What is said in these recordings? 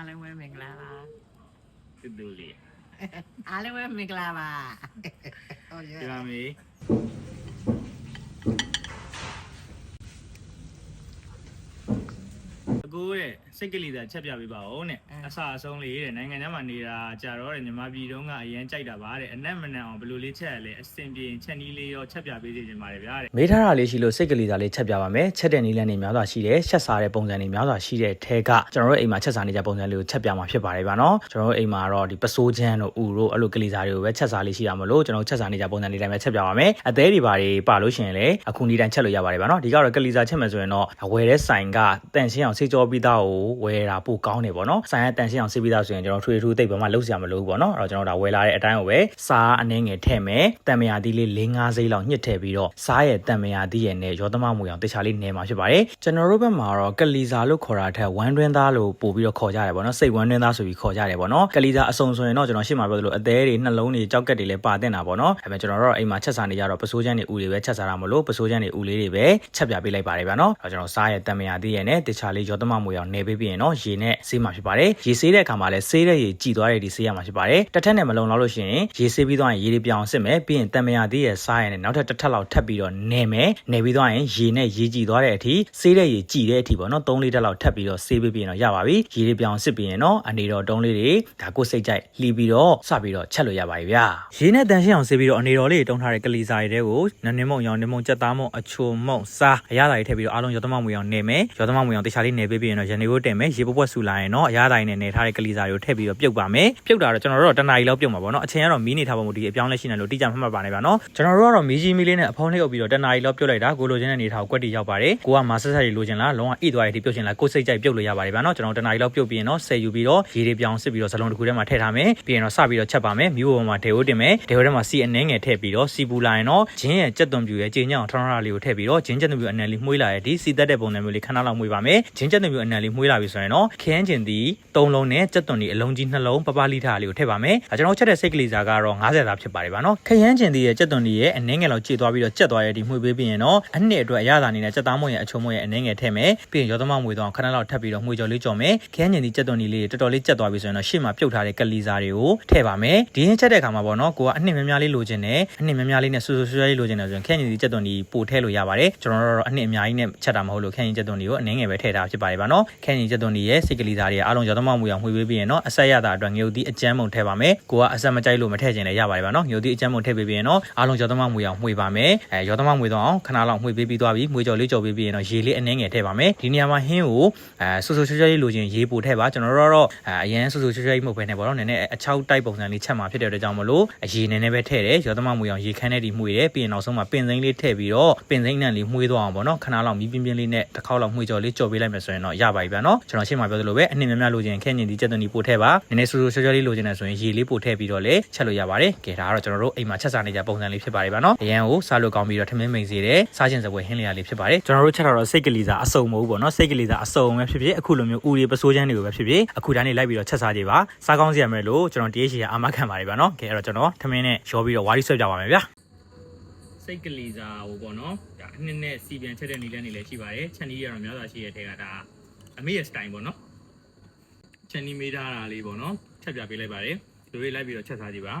အားလုံးပဲမင်္ဂလာပါတူတူလေးအားလုံးပဲမင်္ဂလာပါဟုတ်ရဲ့ ဒီမှာမေ ကိုတဲ့စိတ်ကလေးသာချက်ပြပေးပါဦးနဲ့အဆအဆုံးလေးတဲ့နိုင်ငံခြားမှာနေတာကြာတော့တဲ့မြန်မာပြည်တုန်းကအရင်ကြိုက်တာပါတဲ့အနက်မနက်အောင်ဘယ်လိုလေးချက်ရလဲအစင်ပြေချက်နီးလေးရောချက်ပြပေးစီချင်ပါတယ်ဗျာတဲ့မေးထားတာလေးရှိလို့စိတ်ကလေးစားလေးချက်ပြပါမယ်ချက်တဲ့နီးလန်းနေများစွာရှိတယ်ချက်စားတဲ့ပုံစံတွေများစွာရှိတဲ့ထဲကကျွန်တော်တို့အိမ်မှာချက်စားနေကြပုံစံလေးကိုချက်ပြမှာဖြစ်ပါတယ်ဗျာနော်ကျွန်တော်တို့အိမ်မှာတော့ဒီပစိုးချမ်းတို့ဥတို့အဲ့လိုကလေးစားတွေကိုပဲချက်စားလေးရှိရမလို့ကျွန်တော်တို့ချက်စားနေကြပုံစံလေးတိုင်းပဲချက်ပြပါမယ်အသေးတွေပါတွေပါလို့ရှိရင်လည်းအခုနီးတိုင်းချက်လို့ရပါတယ်ဗျာနော်ဒီကတော့ကလေးစားချက်မယ်ဆိုရင်တော့ဝယ်တဲ့ဆိုင်ကတန်ရှင်းအောင်ဆေးကြောပြီးသားကိုဝယ်တာပိုကောင်းတယ်ပေါ့နော်ဆိုင်ကတန်ရှင်းအောင်ဆေးပြီးသားဆိုရင်ကျွန်တော်ထွေထူးတိတ်ဘာမှလုပ်စရာမလိုဘူးပေါ့နော်အဲ့တော့ကျွန်တော်ဒါဝယ်လာတဲ့အတိုင်းကိုပဲစားအနှင်းငယ်ထည့်မယ်တံမယာသီးလေး၄၅စိမ့်လောက်ညှစ်ထည့်ပြီးတော့စားရဲ့တံမယာသီးရဲ့နဲ့ရောသမမူအောင်တခြားလေးနယ်မှာဖြစ်ပါတယ်ကျွန်တော်တို့ဘက်မှာတော့ကလီစာလို့ခေါ်တာထက်ဝမ်းတွင်းသားလို့ပို့ပြီးတော့ခေါ်ကြတယ်ပေါ့နော်စိတ်ဝမ်းတွင်းသားဆိုပြီးခေါ်ကြတယ်ပေါ့နော်ကလီစာအစုံဆိုရင်တော့ကျွန်တော်ရှေ့မှာပြောသလိုအသေးတွေနှလုံးတွေကြောက်ကက်တွေလည်းပါတင်တာပေါ့နော်ဒါပေမဲ့ကျွန်တော်တို့အိမ်မှာချက်စားနေကြတော့ပစိုးချမ်းတွေဥတွေပဲချက်စားတာမလို့ပစိုးချမ်းတွေဥလေးတွေပဲချက်ပြပေးလိုက်ပါတယ်ဗျာနော်အဲ့တော့ကျွန်တော်စားရဲ့တံမယာသီးရဲ့နဲ့တခြားလေးရောသမမူအောင်နယ်ပေးပြီးရင်တော့ရေနဲ့ဆေးမှာဖြစ်ပါတယ်ရေဆေးတဲ့အခါမှာလည်းဆေးတဲ့ရေကြည်သွားတဲ့ဒီဆေးရမှာဖြစ်ပါတယ်တစ်ထက်နဲ့မလုံလောက်လို့ရှိရင်ရေဆေးပြီးသွားရင်ရေတွေပြောင်းစစ်မယ်ပြီးရင်တံမယာသီးရဲ့စားရဲ့နဲ့နောက်ထပ်တစ်ထပ်လောက်ထပ်ပြီးတော့နယ်မယ်နယ်ပြီးသွားရင်ရေနဲ့ရေကြည်သွားတဲ့အထိဆေးတဲ့ရေကြည်တဲ့အထိပေါ့နော်3လီတာလောက်ထပ်ပြီးတော့ဆေးပေးပြီးရင်တော့ရပါပြီရေတွေပြောင်းစစ်ပြီးရင်တော့အနေတော်တုံးလေးတွေဒါကိုစိတ်ကြိုက်လှီးပြီးတော့စပြီးတော့ချက်လို့ရပါပြီဗျာရေနဲ့တန်ရှင်းအောင်ဆေးပြီးတော့အနေတော်လေးတုံးထားတဲ့ကလီစာတွေတဲကိုနန်းနေမုံရောင်နေမုံကြက်သားမုံအချိုမုံစားအရသာတွေထည့်ပြီးတော့အားလုံးရောသမမွေအောင်နေမယ်ရောသမမွေအောင်တခြားလေးနေပေးပြီးရင်တော့ရန်နေကိုတင်မယ်ရေပွက်ပွက်ဆူလာရင်တော့အရသာတွေနဲ့နေထားတဲ့ကလီစာတွေကိုထည့်ပြီးတော့ပြုတ်ပါမယ်ပြုတ်တာတော့ကျွန်တော်တို့တော့တနားရီလောက်ပြုတ်မှာပေါ့နော်အချိန်ကတော့မီးနေထားပုံမူဒီအပြောင်းလဲရှိနေလို့တိကျမှတ်မှတ်ပါနေပါနော်ကျွန်တော်တို့ကတော့မီးကြီးမီးလေးနဲ့အဖုံးလေးအုပ်ပြီးတော့တနားရီလောက်ပြုတ်လိုက်တာကိုလိုချင်တဲ့နေထားကိုကွက်တီရောက်ပါတယ်ကိုကမာဆက်ဆက်တွေလိုချင်လားလုံးဝဣသွားရည်ပြုတ်ချင်လားကိုစိတ်ကြိုက်ပြုတ်လို့ရပါတယ်ဗျာနော်ကျွန်တော်တနားရီလောက်ပြုတ်ပြီးရင်တော့ဆယ်ယူပြီးတော့ရေတွေပြောင်းစစ်ပြီးတော့ဇလုံးတစ်ခုထဲမှာထည့်ထားမယ်ပြီးရင်တော့စပြီးတော့ချက်ပါမယ်မိဘပေါ်မှာဒေဝတ်တင်မယ်ဒေဝတ်ထဲမှာစီအနှဲငယ်ထည့်ပြီးတော့စီပူလာရင်တော့ဂျင်းရဲ့ကြက်သွန်ပြူရဲ့ကြေညောင်ထောင်းထောင်းလေးကိုထည့်ပြီးတော့ဂျင်းကြက်သွန်ပြူအနံလေးမှုေးလာရဲ့ဒီစီတက်တဲ့ပုံစံမျိုးလေးခဏလောက်မှုေးပါမယ်ဂျင်းကြက်သွန်ပြူအနံလေးမှုေးလာပြီဆိုရင်တော့ခင်းကျင်သည်၃လုံးနဲ့ကြက်သွန်ဒီအလုံးကြီးနှလုံးပပလိထားလေးကိုထည့်ပါမယ်ကျွန်တော်ချက်တဲ့စိတ်ကလေးစားကတော့90သားဖြစ်ပါတယ်ဗျာနော်ခရမ်းကျင်သည်ရဲ့ကြက်သွန်ဒီရဲ့အနှဲငယ်လောက်ကြေသွားပြီးတော့ကြက်သွားရဲ့ဒီမှုေးပေးပြီးရင်တော့အနှစ်အတွက်အရသာအနေနဲ့ကြက်သားမွန်ရဲ့အချုံမွန်ရဲ့အနှဲငယ်ထည့်မယ်ပြီးရင်ရောသမမွေသွားခဏလောက်ထပ်ပြီးတော့မှုေးကြော်လေးကြော်မယ်ခရမ်းကျင်သည်ကြက်သွန်ဒီလေးတော်တော်လေးကြက်သွားပြီဆိုရင်တော့ရှေ့မှာပြုတ်ထားတဲ့ကလီစားတွေကိုထည့်ပါမယ်ဒီရင်ချက်တဲ့အခါမှာပေါ့နော်ကိုကအနှစ်များများလေးလိုချင်တယ်အနှစ်များများလေးနဲ့ဆူဆူဆွဲလေးလိုချင်တယ်ဆိုရင်ခရမ်းကျင်သည်ကြက်သွန်ဒီပို့ထည့်လို့ရပါတယ်ကျွန်တော်တို့တော့အနှစ်အများကြီးနဲ့ချက်တာမဟုတ်လို့ခရမ်းကျင်ကြက်သွန်ဒီကိုအနှဲငယ်ပဲထည့်တာဖြစ်ပါတယ်ဗျာနော်ခရမ်းကျင်ကြက်သွန်ဒီရဲ့စိတ်ကလေးစားတွေအားလုံးရောသမမွေအောင်မှုေးပေးပြီးရင်တော့အဆက်ရတာအတွက်ငရုတ်သီးအကျန်းမုံထည့်ပါမယ်ကိုကအဆက်မကြိုက်လို့မထည့်ချင်လည်းရပါတယ်ဗျာနော်ငရုတ်သီးအကျန်းမုံထည့်ပေးပြီးရင်တော့အားလုံးရောသမမွေအောင်မှုေးပါမယ်အဲရောသမမွေတော့အောင်ခဏလောက်မှုေးပေးပြီးသွားပြီမွေးကြော်လေးကြော်ပေးပြီးရင်တော့ရေလေးအနှဲငယ်ထည့်ပါမယ်ဒီနေရာမှာဟင်းကိုအဲဆူဆူချွတ်ချွတ်လေးလိုချင်ရေပိုထည့်ပါကျွန်တော်တို့ကတော့အဲအရင်ဆူဆူချွတ်ချွတ်လေးမဟုတ်ဘဲနဲ့ပေါ့နော်နည်းနည်းအချောက်တိုက်ပုံစံလေးချက်မှာဖြစ်တဲ့အတွက်ကြောင့်မလို့ရေနည်းနည်းပဲထည့်တယ်ရောသမမွေအောင်ရေခမ်းတဲ့ဒီမှုေးတယ်ပြီးရင်နောက်ဆုံးမှာပင်စိမ့်လေးထည့်ပြီးတော့ပင်စိမ့်နဲ့လေးမှုေးသွားအောင်ပေါ့နော်ခဏလောက်မီးပြင်းပြင်းလေးနဲ့တစ်ခေါက်လောက်မှုေးကြော်လေးကြော်ပေးလိုက်မယ်ဆိုရင်တော့ရပါပြီဗျာနော်ကျွန်တော်ရှင်းမှာပြောသလိုပဲအနှစ်များများလိုချင်ခဲညင်ဒီချက်သွန်ဒီပို့ထည့်ပါနည်းနည်းဆူဆူချွတ်ချွတ်လေးလိုချင်တယ်ဆိုရင်ရေလေးပို့ထည့်ပြီးတော့လေချက်လို့ရပါတယ်ကဲဒါကတော့ကျွန်တော်တို့အိမ်မှာချက်စားနေကြပုံစံလေးဖြစ်ပါတယ်ဗျာနော်အရန်ကိုစားလို့ကောင်းပြီးတော့ထမင်းမိန်စေတယ်စားခြင်းစပွဲဟင်းလျာလေးဖြစ်ပါတယ်ကျွန်တော်တို့ချက်တော့စိတ်ကလေးစားအစုံမဟုတ်ဘူးပေါ့နော်စိတ်ကလေးစားအစုံပဲဖြစ်ဖြစ်အခုလိုမျိုးဦးရီပစိုးချမ်းတွေကိုပဲဖြစ်ဖြစ်အခုတိုင်းလေးလိုက်ပြီးတော့ချက်စားကြပါစားကောင်းစီရမယ်လို့ကျွန်တော်တရေရှိရအာမခံပါတယ်ဗျာနော်ကဲအဲ့တော့ကျွန်တော်ထမင်းနဲ့ရောပြီးတော့ဝါရီဆွဲကြပါမယ်ဗျာစိတ်ကလေးစားဟိုပေါ့နော်ဒါအနှစ်နဲ့စီပြန်ချက်တဲ့နီလန်းနေလည်းရှိပါတယ်ချက်နီးရတော့များစွာရှိတဲ့ထဲကဒါ အမေရဲ့ style ပေါ့နော်ချက်နီးမေးထားတာလေးပေါ့နော်ချက်ပြပေးလိုက်ပါတယ်ဒီလိုလေးလိုက်ပြီးတော့ချက်စားကြည့်ပါ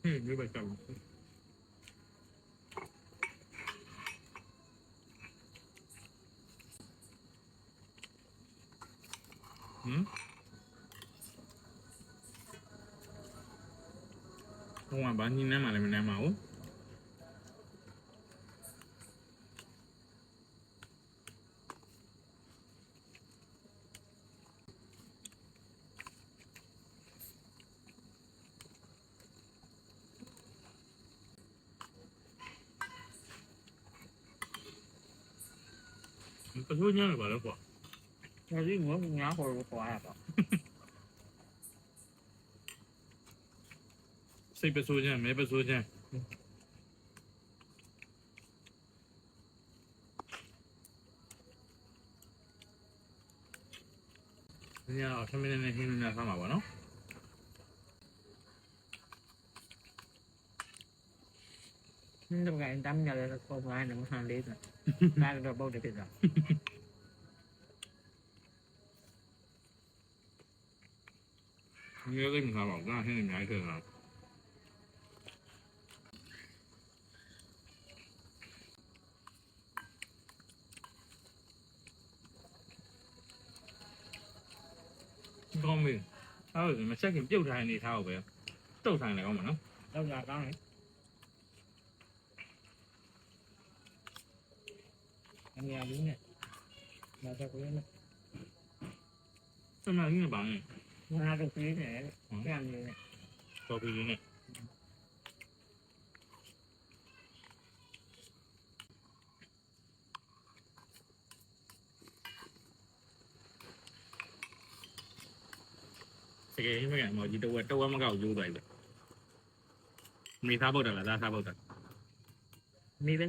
ဟင်းဒီဘက်ကောင်း ကဘာညင်းနေမှလည်းမနေမှာဘူးပစိုးညံ့ပါလို့ကွာဒါကြီးငါငါဟိုကိုခေါ်ရပါ စိတ်ပစိုးညံ့မဲပစိုးညံ့ညတော့ထမင်းနဲ့ဟင်းနဲ့ဆမ်းပါပါနော်ဟတော့ကန်တမ်းကြတယ်ပေါ်ပိုင်းတော့မဆန်လေးဆိုဒါတော့ပုတ်တယ်ဖြစ်သွားဒီလိုကိန်းမှာပေါ့ငါဟင်းနေအများကြီးခဲ့တာ ကောင်းပြီအဲ့ဒါမချက်ခင်ပြုတ်ထိုင်နေထားအောင်ပဲတုတ်ထိုင်လည်းကောင်းမှာနော်တော့လာကောင်းတယ်အများကြီးနဲ့မတော်ဘူးနဲ့စမကြီးနဲ့ပါနဲ့ငါတို့ပြေးနေတယ်ပြန်နေတယ်တော်ပြီနဲ့တကယ်ကြီးမကန် မော်ကြီးတော့တော့မကောက်ယူသွားပြီမိသားပုတ်တယ်လားသားသားပုတ်တယ်မိပဲ